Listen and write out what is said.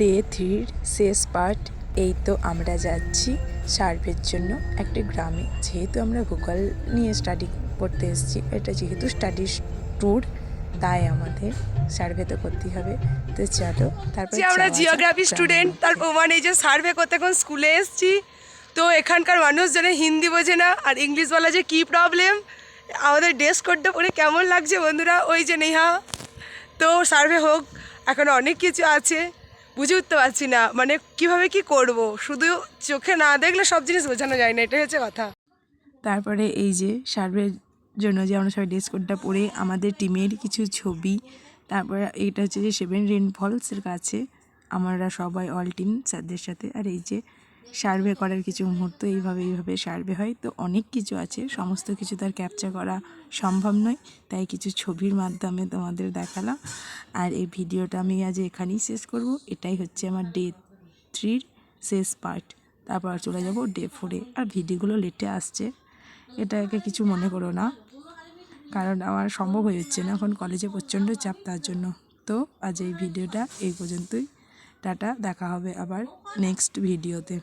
Day থ্রির শেষ part এই তো আমরা যাচ্ছি সার্ভের জন্য একটা গ্রামে। যেহেতু আমরা ভূগোল নিয়ে স্টাডি করতে এসেছি এটা যেহেতু স্টাডি ট্যুর তাই আমাদের সার্ভে তো করতেই হবে। তো চলো তারপর আমরা জিওগ্রাফি স্টুডেন্ট তার। প্রমাণ এই যে সার্ভে করতে এখন স্কুলে এসেছি। তো এখানকার মানুষজনে হিন্দি বোঝে না আর ইংলিশ বলা যে কী প্রবলেম আমাদের ড্রেস কোডটা পরে কেমন লাগছে বন্ধুরা? ওই যে নেহা। তো সার্ভে হোক এখন অনেক কিছু আছে। বুঝে উঠতে পারছি না। মানে কীভাবে কি করব? শুধু চোখে না দেখলে সব জিনিস বোঝানো যায় না এটা হচ্ছে কথা। তারপরে এই যে সার্ভের জন্য যে আমরা সবাই ড্রেস কোডটা পরে আমাদের টিমের কিছু ছবি, তারপরে এটা হচ্ছে যে সেভেন রেন ফলসের কাছে, আমরা সবাই অল টিম স্যারদের সাথে, আর এই যে সার্ভে করার কিছু মুহূর্ত এইভাবে এইভাবে সার্ভে হয়। তো অনেক কিছু আছে, সমস্ত কিছু তার ক্যাপচার করা সম্ভব নয়, তাই কিছু ছবির মাধ্যমে তোমাদের দেখালাম। আর এই ভিডিওটা আমি আজ এখানেই শেষ করব। এটাই হচ্ছে আমার ডে থ্রির শেষ পার্ট তারপর চলে যাব ডে ফোরে আর ভিডিওগুলো লেটে আসছে। এটাকে কিছু মনে করো না, কারণ আমার সম্ভব হয়ে যাচ্ছে না। এখন কলেজে প্রচণ্ড চাপ, তার জন্য। তো আজ এই ভিডিওটা এই পর্যন্তই। টাটা দেখা হবে আবার নেক্সট ভিডিওতে